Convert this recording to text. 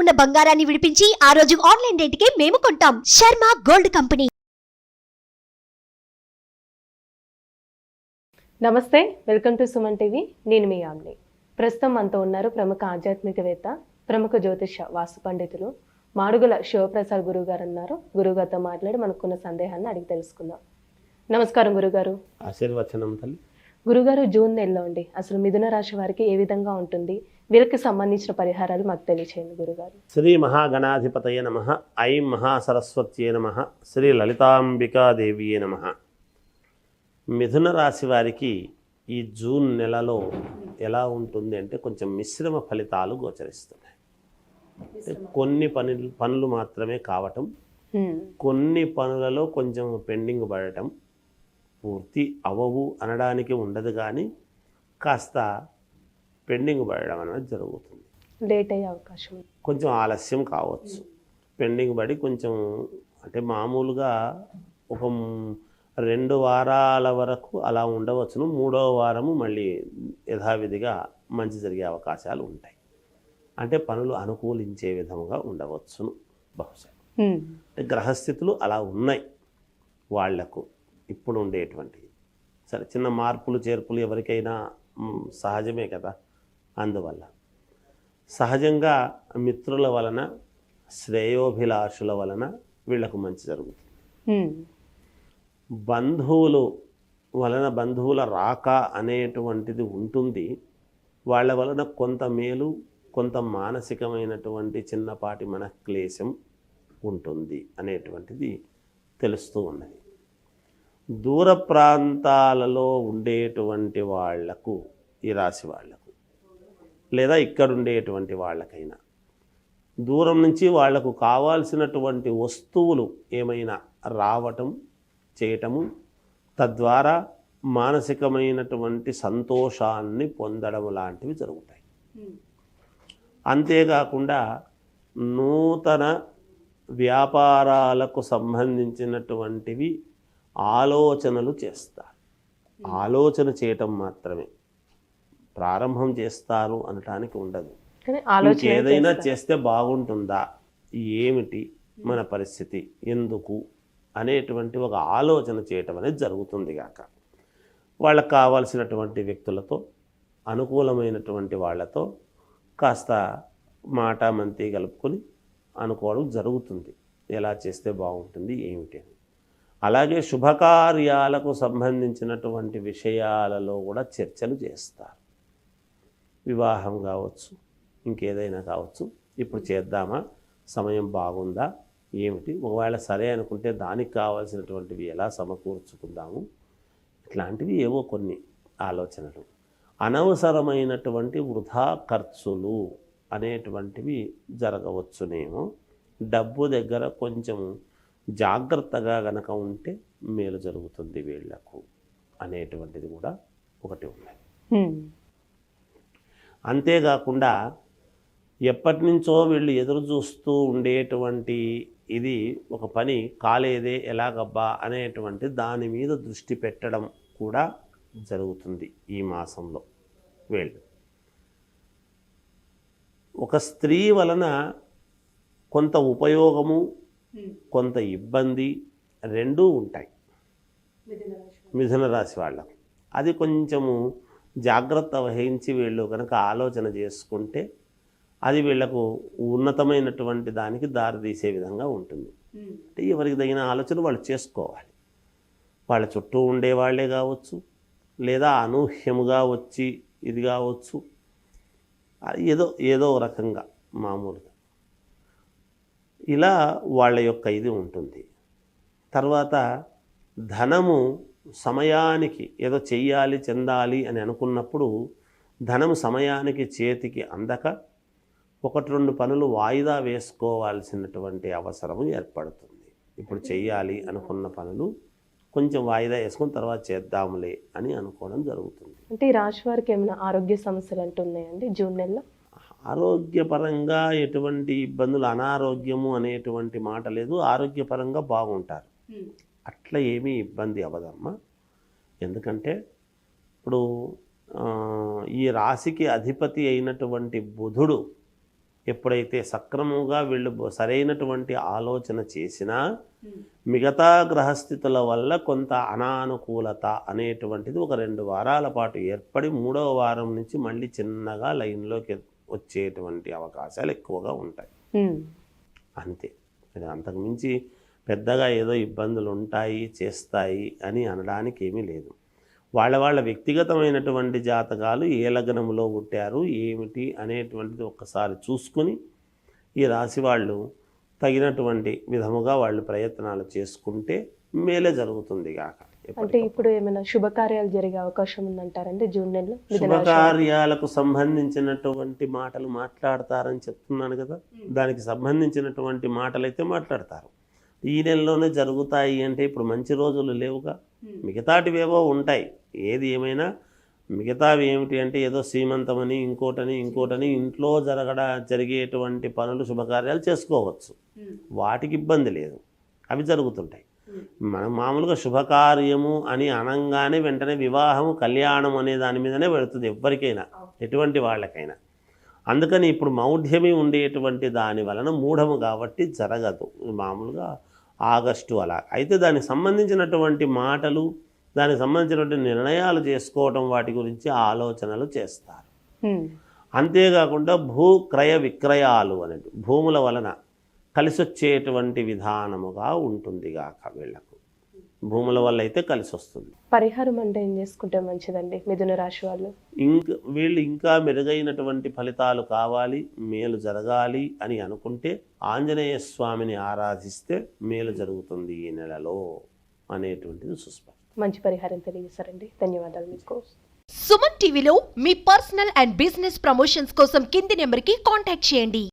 ఉన్న బంగారాన్ని విడిపించి ఆ రోజు ఆన్లైన్ రేటుకే మేము కొంటాం. Sharma gold company. నమస్తే వెల్కమ్ టు సుమన్ టీవీ. నేను మీ ఆమ్ని ప్రస్తుతం మనతో ఉన్నారు ప్రముఖ ఆధ్యాత్మికవేత్త ప్రముఖ జ్యోతిష వాస్తు పండితులు మాడుగుల శివప్రసాద్ గురువు గారు అన్నారు గురుగారితో మాట్లాడి మనకున్న సందేహాన్ని అడిగి తెలుసుకుందాం. నమస్కారం గురుగారు ఆశీర్వచనం తల్లి. గురుగారు జూన్ నెలలో అండి. అసలు మిథున రాశి వారికి ఏ విధంగా ఉంటుంది? వీరికి సంబంధించిన పరిహారాలు మాకు తెలియచేయండి గురుగారు. శ్రీ మహాగణాధిపతయ నమ. ఐం మహాసరస్వత్యే నమ. శ్రీ లలితాంబికాదేవియే నమ. మిథున రాశి వారికి ఈ జూన్ నెలలో ఎలా ఉంటుంది అంటే కొంచెం మిశ్రమ ఫలితాలు గోచరిస్తున్నాయి. కొన్ని పనులు పనులు మాత్రమే కావటం. కొన్ని పనులలో కొంచెం పెండింగ్ పడటం పూర్తి అవవు అనడానికి ఉండదు కానీ కాస్త పెండింగ్ పడడం అనేది జరుగుతుంది. లేట్ అయ్యే అవకాశం. కొంచెం ఆలస్యం కావచ్చు. పెండింగ్ పడి కొంచెం అంటే మామూలుగా ఒక రెండు వారాల వరకు అలా ఉండవచ్చును. మూడో వారము మళ్ళీ యథావిధిగా మంచి జరిగే అవకాశాలు ఉంటాయి. అంటే పనులు అనుకూలించే విధముగా ఉండవచ్చును బహుశా. అంటే గ్రహస్థితులు అలా ఉన్నాయి. వాళ్ళకు ఇప్పుడు ఉండేటువంటివి సరే చిన్న మార్పులు చేర్పులు ఎవరికైనా సహజమే కదా అందువల్ల. సహజంగా మిత్రుల వలన శ్రేయోభిలాషుల వలన వీళ్ళకు మంచి జరుగుతుంది. బంధువులు వలన బంధువుల రాక అనేటువంటిది ఉంటుంది. వాళ్ళ వలన కొంత మేలు కొంత మానసికమైనటువంటి చిన్నపాటి మనక్లేశం ఉంటుంది అనేటువంటిది తెలుస్తూ ఉన్నది. దూర ప్రాంతాలలో ఉండేటువంటి వాళ్ళకు ఈ రాశి వాళ్ళకు లేదా ఇక్కడ ఉండేటువంటి వాళ్ళకైనా దూరం నుంచి వాళ్ళకు కావాల్సినటువంటి వస్తువులు ఏమైనా రావటం చేయటము తద్వారా మానసికమైనటువంటి సంతోషాన్ని పొందడం లాంటివి జరుగుతాయి. అంతేకాకుండా నూతన వ్యాపారాలకు సంబంధించినటువంటివి ఆలోచనలు చేస్తారు. ఆలోచన చేయటం మాత్రమే. ప్రారంభం చేస్తారు అనటానికి ఉండదు. ఏదైనా. చేస్తే బాగుంటుందా? ఏమిటి మన పరిస్థితి? ఎందుకు? అనేటువంటి ఒక ఆలోచన చేయటం అనేది జరుగుతుంది గాక. వాళ్ళకు కావాల్సినటువంటి వ్యక్తులతో అనుకూలమైనటువంటి వాళ్ళతో కాస్త మాట మంతి కలుపుకొని అనుకోవడం జరుగుతుంది. ఎలా చేస్తే బాగుంటుంది ఏమిటి అని. అలాగే శుభకార్యాలకు సంబంధించినటువంటి విషయాలలో కూడా చర్చలు చేస్తారు. వివాహం కావచ్చు ఇంకేదైనా కావచ్చు. ఇప్పుడు చేద్దామా? సమయం బాగుందా? ఏమిటి? ఒకవేళ సరే అనుకుంటే దానికి కావాల్సినటువంటివి ఎలా సమకూర్చుకుందాము? ఇట్లాంటివి ఏవో కొన్ని ఆలోచనలు. అనవసరమైనటువంటి వృధా ఖర్చులు అనేటువంటివి జరగవచ్చునేమో. డబ్బు దగ్గర కొంచెం జాగ్రత్తగా గనక ఉంటే మేలు జరుగుతుంది వీళ్ళకు అనేటువంటిది కూడా ఒకటి ఉన్నది. అంతేకాకుండా ఎప్పటి నుంచో వీళ్ళు ఎదురు చూస్తూ ఉండేటువంటి ఇది ఒక పని కాలేదే ఎలాగబ్బా అనేటువంటి దాని మీద దృష్టి పెట్టడం కూడా జరుగుతుంది ఈ మాసంలో వీళ్ళు ఒక స్త్రీ వలన కొంత ఉపయోగము కొంత ఇబ్బంది రెండూ ఉంటాయి. మిథున రాశి వాళ్ళకు. అది కొంచెము జాగ్రత్త వహించి వీళ్ళు కనుక ఆలోచన చేసుకుంటే అది వీళ్ళకు ఉన్నతమైనటువంటి దానికి దారితీసే విధంగా ఉంటుంది. అంటే ఎవరికి తగిన ఆలోచన వాళ్ళు చేసుకోవాలి. వాళ్ళ చుట్టూ ఉండే వాళ్ళే కావచ్చు లేదా అనూహ్యముగా వచ్చి ఇది కావచ్చు. అది ఏదో ఏదో రకంగా మామూలుగా. ఇలా వాళ్ళ యొక్క ఇది ఉంటుంది. తర్వాత ధనము సమయానికి ఏదో చెయ్యాలి చెందాలి అని అనుకున్నప్పుడు ధనము సమయానికి చేతికి అందక ఒకటి రెండు పనులు వాయిదా వేసుకోవాల్సినటువంటి అవసరం ఏర్పడుతుంది. ఇప్పుడు చెయ్యాలి అనుకున్న పనులు కొంచెం వాయిదా వేసుకుని తర్వాత చేద్దాములే అని అనుకోవడం జరుగుతుంది. అంటే ఈ రాశి వారికి ఏమైనా ఆరోగ్య సమస్యలు అంటున్నాయండి జూన్ నెలలో? ఆరోగ్యపరంగా ఎటువంటి ఇబ్బందులు అనారోగ్యము అనేటువంటి మాట లేదు. ఆరోగ్యపరంగా బాగుంటారు. అట్లా ఏమీ ఇబ్బంది అవ్వదమ్మా. ఎందుకంటే ఇప్పుడు ఈ రాశికి అధిపతి అయినటువంటి బుధుడు ఎప్పుడైతే సక్రమంగా వీళ్ళు సరైనటువంటి ఆలోచన చేసినా మిగతా గ్రహస్థితుల వల్ల కొంత అనానుకూలత అనేటువంటిది ఒక రెండు వారాల పాటు ఏర్పడి మూడవ వారం నుంచి మళ్ళీ చిన్నగా లైన్లోకి వచ్చేటువంటి అవకాశాలు ఎక్కువగా ఉంటాయి. అంతే. ఇది అంతకుమించి పెద్దగా ఏదో ఇబ్బందులు ఉంటాయి చేస్తాయి అని అనడానికి ఏమీ లేదు. వాళ్ళ వాళ్ళ వ్యక్తిగతమైనటువంటి జాతకాలు ఏ లగ్నంలో పుట్టారు ఏమిటి అనేటువంటిది ఒక్కసారి చూసుకుని ఈ రాశి వాళ్ళు తగినటువంటి విధముగా వాళ్ళు ప్రయత్నాలు చేసుకుంటే మేలే జరుగుతుంది కాక అంటే ఇప్పుడు ఏమైనా శుభకార్యాలు జరిగే అవకాశం ఉందంటారండి జూన్ నెలలో. శుభకార్యాలకు సంబంధించినటువంటి మాటలు మాట్లాడతారని చెప్తున్నాను కదా దానికి సంబంధించినటువంటి మాటలు అయితే మాట్లాడతారు. ఈ నెలలోనే జరుగుతాయి అంటే ఇప్పుడు మంచి రోజులు లేవుగా. మిగతాటివేవో ఉంటాయి. ఏది ఏమైనా మిగతావి ఏమిటి అంటే ఏదో సీమంతమని ఇంకోటని ఇంకోటని ఇంట్లో జరగడ జరిగేటువంటి పనులు శుభకార్యాలు చేసుకోవచ్చు. వాటికి ఇబ్బంది లేదు. అవి జరుగుతుంటాయి. మనం మామూలుగా శుభకార్యము అని అనంగానే వెంటనే వివాహము కళ్యాణం అనే దాని మీదనే పెడుతుంది ఎవ్వరికైనా ఎటువంటి వాళ్ళకైనా. అందుకని ఇప్పుడు మౌఢ్యమి ఉండేటువంటి దాని వలన మూఢము కాబట్టి జరగదు. మామూలుగా ఆగస్టు అలా. అయితే దానికి సంబంధించినటువంటి మాటలు దానికి సంబంధించినటువంటి నిర్ణయాలు చేసుకోవటం వాటి గురించి ఆలోచనలు చేస్తారు. అంతేకాకుండా భూ క్రయ విక్రయాలు అనేది భూముల వలన కలిసి వచ్చేటువంటి విధానముగా ఉంటుంది గాక వీళ్ళకు. భూముల వల్ల అయితే కలిసి వస్తుంది పరిహారం అంటే ఏం చేసుకుంటే మంచిదండి? మిథున రాశి వాళ్ళు? ఇంక వీళ్ళు ఇంకా మెరుగైనటువంటి ఫలితాలు కావాలి మేలు జరగాలి అని అనుకుంటే ఆంజనేయ స్వామిని ఆరాధిస్తే మేలు జరుగుతుంది ఈ నెలలో అనేటువంటిది సుస్పష్టం. మంచి పరిహారం తెలియజేశారండి. ధన్యవాదాలు మీకు. సుమన్ టీవీలో మీ పర్సనల్ అండ్ బిజినెస్ ప్రమోషన్స్ కోసం కింది నెంబర్కి కాంటాక్ట్ చేయండి.